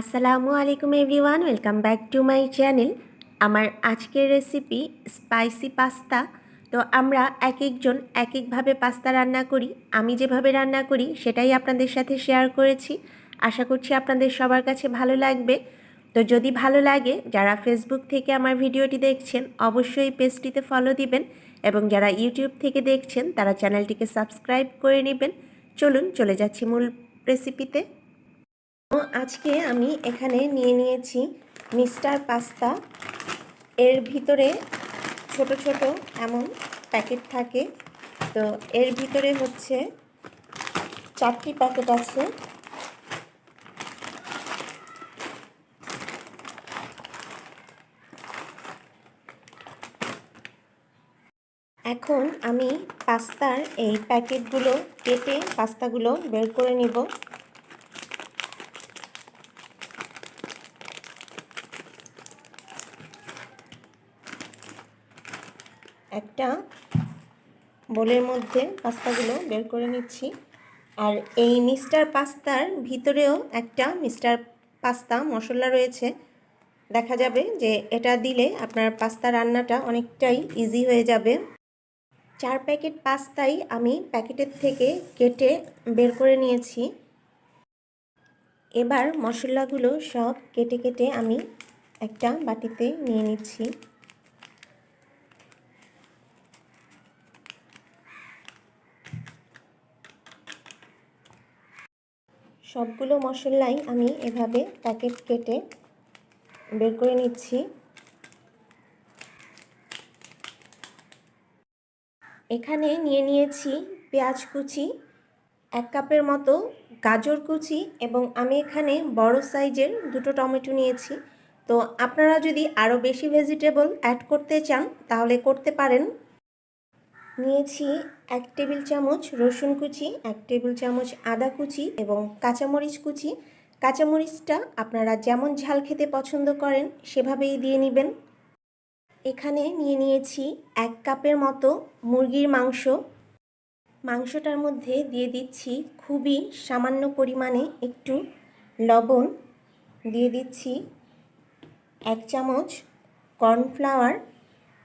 আসসালামু আলাইকুম everyone, welcome back to my channel. আমার আজকের রেসিপি স্পাইসি পাস্তা। তো আমরা এক একজন এক একভাবে পাস্তা রান্না করি। আমি যেভাবে রান্না করি সেটাই আপনাদের সাথে শেয়ার করেছি। আশা করছি আপনাদের সবার কাছে ভালো লাগবে। তো যদি ভালো লাগে, যারা ফেসবুক থেকে আমার ভিডিওটি দেখছেন, অবশ্যই পেজটিতে ফলো দিবেন এবং যারা ইউটিউব থেকে দেখছেন, তারা চ্যানেলটিকে সাবস্ক্রাইব করে নেবেন। চলুন চলে যাচ্ছি মূল রেসিপিতে আজকে আমি এখানে নিয়ে নিয়েছি মিস্টার পাস্তা। এর ভিতরে ছোট ছোট এমন প্যাকেট থাকে। তো এর ভিতরে হচ্ছে চারটি প্যাকেট আছে। এখন আমি পাস্তার এই প্যাকেটগুলো কেটে পাস্তাগুলো বের করে নিব একটা বোলের মধ্যে পাস্তাগুলো বের করে নিচ্ছি। আর এই মিস্টার পাস্তার ভিতরেও একটা মিস্টার পাস্তা মশলা রয়েছে। দেখা যাবে যে এটা দিলে আপনার পাস্তা রান্নাটা অনেকটাই ইজি হয়ে যাবে। চার প্যাকেট পাস্তাই আমি প্যাকেটের থেকে কেটে বের করে নিয়েছি। এবার মশলাগুলো সব কেটে কেটে আমি একটা বাটিতে নিয়ে নিচ্ছি। সবগুলো মশলাই আমি এভাবে প্যাকেট কেটে বের করে নিচ্ছি। এখানে নিয়ে নিয়েছি পেঁয়াজ কুচি, এক কাপের মতো গাজর কুচি এবং আমি এখানে বড় সাইজের দুটো টমেটো নিয়েছি। তো আপনারা যদি আরও বেশি ভেজিটেবল অ্যাড করতে চান তাহলে করতে পারেন। নিয়েছি এক টেবিল চামচ রসুন কুচি, এক টেবিল চামচ আদা কুচি এবং কাঁচামরিচ কুচি। কাঁচামরিচটা আপনারা যেমন ঝাল খেতে পছন্দ করেন, সেভাবেই দিয়ে নেবেন। এখানে নিয়ে নিয়েছি এক কাপের মতো মুরগির মাংস। মাংসটার মধ্যে দিয়ে দিচ্ছি খুবই সামান্য পরিমাণে একটু লবণ। দিয়ে দিচ্ছি এক চামচ কর্নফ্লাওয়ার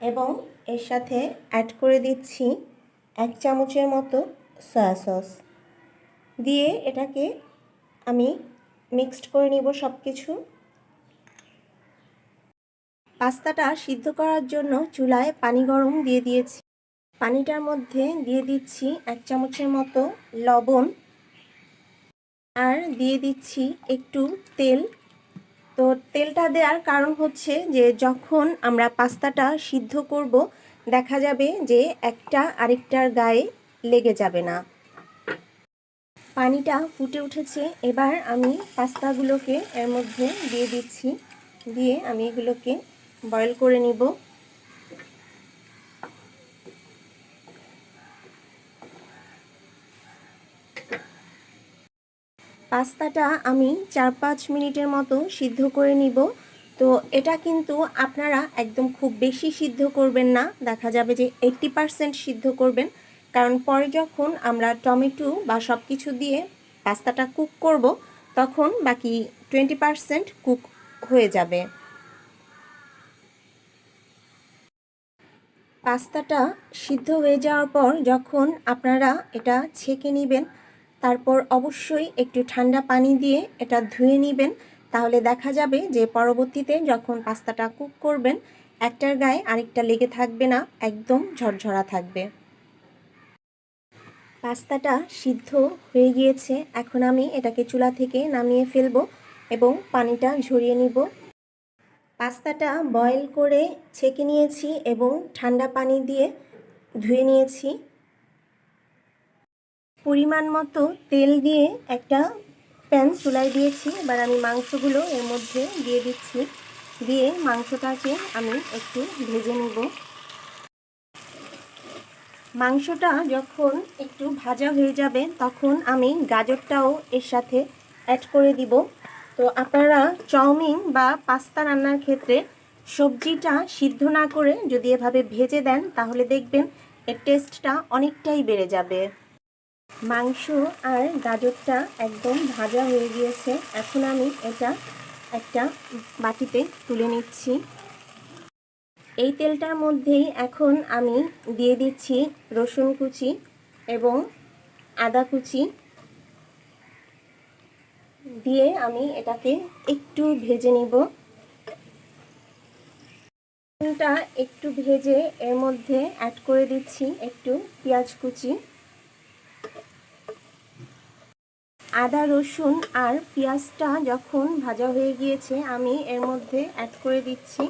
এবং এর সাথে অ্যাড করে দিচ্ছি এক চামচের মতো সয়া সস দিয়ে এটাকে আমি মিক্সড করে নিব সব কিছু পাস্তাটা সিদ্ধ করার জন্য চুলায় পানি গরম দিয়ে দিয়েছি। পানিটার মধ্যে দিয়ে দিচ্ছি এক চামচের মতো লবণ। আর দিয়ে দিচ্ছি একটু তেল। তো তেলটা দেওয়ার কারণ হচ্ছে যে যখন আমরা পাস্তাটা সিদ্ধ করব দেখা যাবে যে একটা আরেকটার গায়ে লেগে যাবে না। পানিটা ফুটে উঠেছে। এবার আমি পাস্তাগুলোকে এর মধ্যে দিয়ে দিচ্ছি। দিয়ে আমি এগুলোকে বয়েল করে নিব। পাস্তাটা আমি চার পাঁচ মিনিটের মতো সিদ্ধ করে নিব। তো এটা কিন্তু আপনারা একদম খুব বেশি সিদ্ধ করবেন না। দেখা যাবে যে এইট্টি পারসেন্ট সিদ্ধ করবেন। কারণ পরে যখন আমরা টমেটো বা সব কিছু দিয়ে পাস্তাটা কুক করব, তখন বাকি টোয়েন্টি পারসেন্ট কুক হয়ে যাবে। পাস্তাটা সিদ্ধ হয়ে যাওয়ার পর যখন আপনারা এটা ছেঁকে নেবেন, তারপর অবশ্যই একটু ঠান্ডা পানি দিয়ে এটা ধুয়ে নেবেন। তাহলে দেখা যাবে যে পরবর্তীতে যখন পাস্তাটা কুক করবেন, একটার গায়ে আরেকটা লেগে থাকবে না, একদম ঝরঝরা থাকবে। পাস্তাটা সিদ্ধ হয়ে গিয়েছে। এখন আমি এটাকে চুলা থেকে নামিয়ে ফেলব এবং পানিটা ঝরিয়ে নিব। পাস্তাটা বয়েল করে ছেঁকে নিয়েছি এবং ঠান্ডা পানি দিয়ে ধুয়ে নিয়েছি। পরিমাণ মতো তেল দিয়ে একটা প্যান চুলায় দিয়েছি। এবার আমি মাংসগুলো এর মধ্যে দিয়ে দিচ্ছি। দিয়ে মাংসটাকে আমি একটু ভেজে নেব। মাংসটা যখন একটু ভাজা হয়ে যাবে, তখন আমি গাজরটাও এর সাথে অ্যাড করে দিব। তো আপনারা চাউমিন বা পাস্তা রান্নার ক্ষেত্রে সবজিটা সিদ্ধ না করে যদি এভাবে ভেজে দেন, তাহলে দেখবেন এর টেস্টটা অনেকটাই বেড়ে যাবে। মাংস আর গাজরটা একদম ভাজা হয়ে গিয়েছে। এখন আমি এটা একটা বাটিতে তুলে নিচ্ছি। এই তেলটার মধ্যেই এখন আমি দিয়ে দিচ্ছি রসুন কুচি এবং আদা কুচি। দিয়ে আমি এটাকে একটু ভেজে নিব। রসুনটা একটু ভেজে এর মধ্যে অ্যাড করে দিচ্ছি একটু পেঁয়াজ কুচি। আদা, রসুন আর পেঁয়াজটা যখন ভাজা হয়ে গিয়েছে, আমি এর মধ্যে অ্যাড করে দিচ্ছি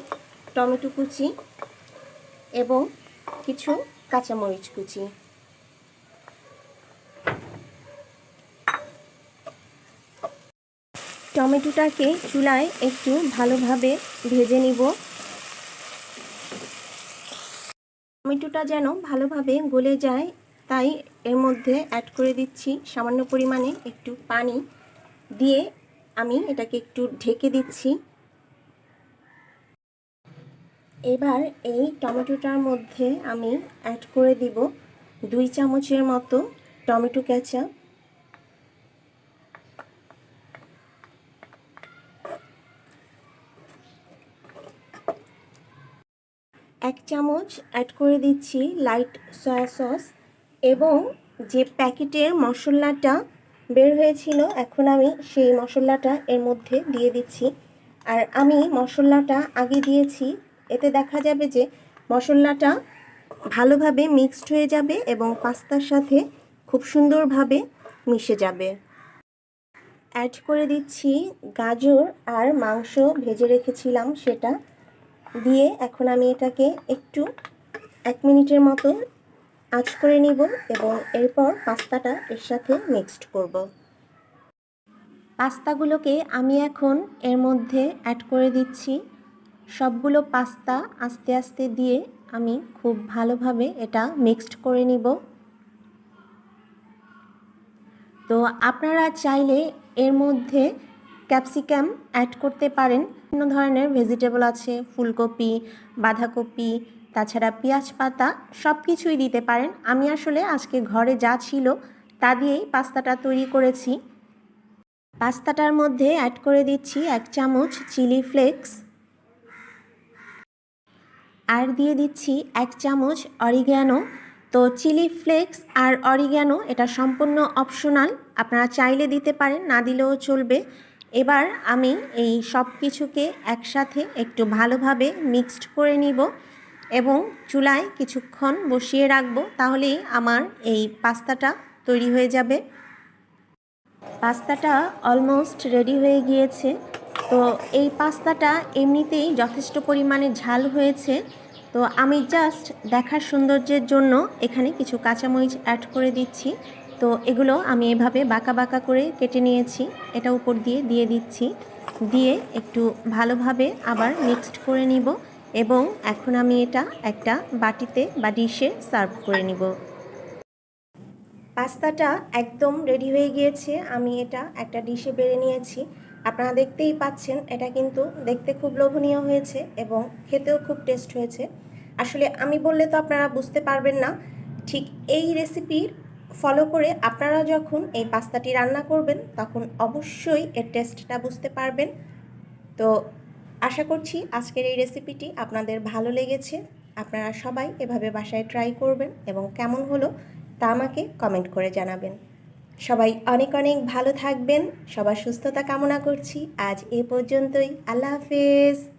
টমেটো কুচি এবং কিছু কাঁচামরিচ কুচি। টমেটোটাকে চুলায় একটু ভালোভাবে ভেজে নিব। টমেটোটা যেন ভালোভাবে গলে যায়, তাই এর মধ্যে অ্যাড করে দিচ্ছি সামান্য পরিমাণে একটু পানি দিয়ে আমি এটাকে একটু ঢেকে দিচ্ছি। এবার এই টমেটোটার মধ্যে আমি অ্যাড করে দিব দুই চামচের মতো টমেটো কেচাপ। এক চামচ অ্যাড করে দিচ্ছি লাইট সয়া সস এবং যে প্যাকেটের মশলাটা বের হয়েছিল, এখন আমি সেই মশলাটা এর মধ্যে দিয়ে দিচ্ছি। আর আমি মশলাটা আগে দিয়েছি, এতে দেখা যাবে যে মশলাটা ভালোভাবে মিক্সড হয়ে যাবে এবং পাস্তার সাথে খুব সুন্দরভাবে মিশে যাবে। অ্যাড করে দিচ্ছি গাজর আর মাংস ভেজে রেখেছিলাম সেটা। দিয়ে এখন আমি এটাকে একটু এক মিনিটের মতো আঁচ করে নিব এবং এরপর পাস্তাটা এর সাথে মিক্সড করব। পাস্তাগুলোকে আমি এখন এর মধ্যে অ্যাড করে দিচ্ছি। সবগুলো পাস্তা আস্তে আস্তে দিয়ে আমি খুব ভালোভাবে এটা মিক্সড করে নিব। তো আপনারা চাইলে এর মধ্যে ক্যাপসিকাম অ্যাড করতে পারেন। বিভিন্ন ধরনের ভেজিটেবল আছে, ফুলকপি, বাঁধাকপি তাছাড়া পেঁয়াজ পাতা সব কিছুই দিতে পারেন। আমি আসলে আজকে ঘরে যা ছিল তা দিয়েই পাস্তাটা তৈরি করেছি। পাস্তাটার মধ্যে অ্যাড করে দিচ্ছি এক চামচ চিলি ফ্লেক্স। আর দিয়ে দিচ্ছি এক চামচ অরিগ্যানো। তো চিলি ফ্লেক্স আর অরিগ্যানো এটা সম্পূর্ণ অপশনাল আপনারা চাইলে দিতে পারেন, না দিলেও চলবে। এবার আমি এই সব কিছুকে একসাথে একটু ভালোভাবে মিক্সড করে নিব। এবং চুলায় কিছুক্ষণ বসিয়ে রাখব, তাহলেই আমার এই পাস্তাটা তৈরি হয়ে যাবে। পাস্তাটা অলমোস্ট রেডি হয়ে গিয়েছে। তো এই পাস্তাটা এমনিতেই যথেষ্ট পরিমাণে ঝাল হয়েছে। তো আমি জাস্ট দেখার সৌন্দর্যের জন্য এখানে কিছু কাঁচামরিচ অ্যাড করে দিচ্ছি। তো এগুলো আমি এভাবে বাঁকা বাঁকা করে কেটে নিয়েছি। এটা উপর দিয়ে দিয়ে দিচ্ছি। দিয়ে একটু ভালোভাবে আবার মিক্সড করে নিব। এবং এখন আমি এটা একটা বাটিতে বা ডিশে সার্ভ করে নিব। পাস্তাটা একদম রেডি হয়ে গিয়েছে। আমি এটা একটা ডিশে বেড়ে নিয়েছি। আপনারা দেখতেই পাচ্ছেন, এটা কিন্তু দেখতে খুব লোভনীয় হয়েছে এবং খেতেও খুব টেস্ট হয়েছে। আসলে আমি বললে তো আপনারা বুঝতে পারবেন না, ঠিক এই রেসিপির ফলো করে আপনারা যখন এই পাস্তাটি রান্না করবেন, তখন অবশ্যই এর টেস্টটা বুঝতে পারবেন। তো আশা করছি আজকের এই রেসিপিটি আপনাদের ভালো লেগেছে। আপনারা সবাই এভাবে বাসায় ট্রাই করবেন এবং কেমন হলো তা আমাকে কমেন্ট করে জানাবেন। সবাই অনেক অনেক ভালো থাকবেন, সবার সুস্থতা কামনা করছি। আজ এ পর্যন্তই, আল্লাহ হাফেজ।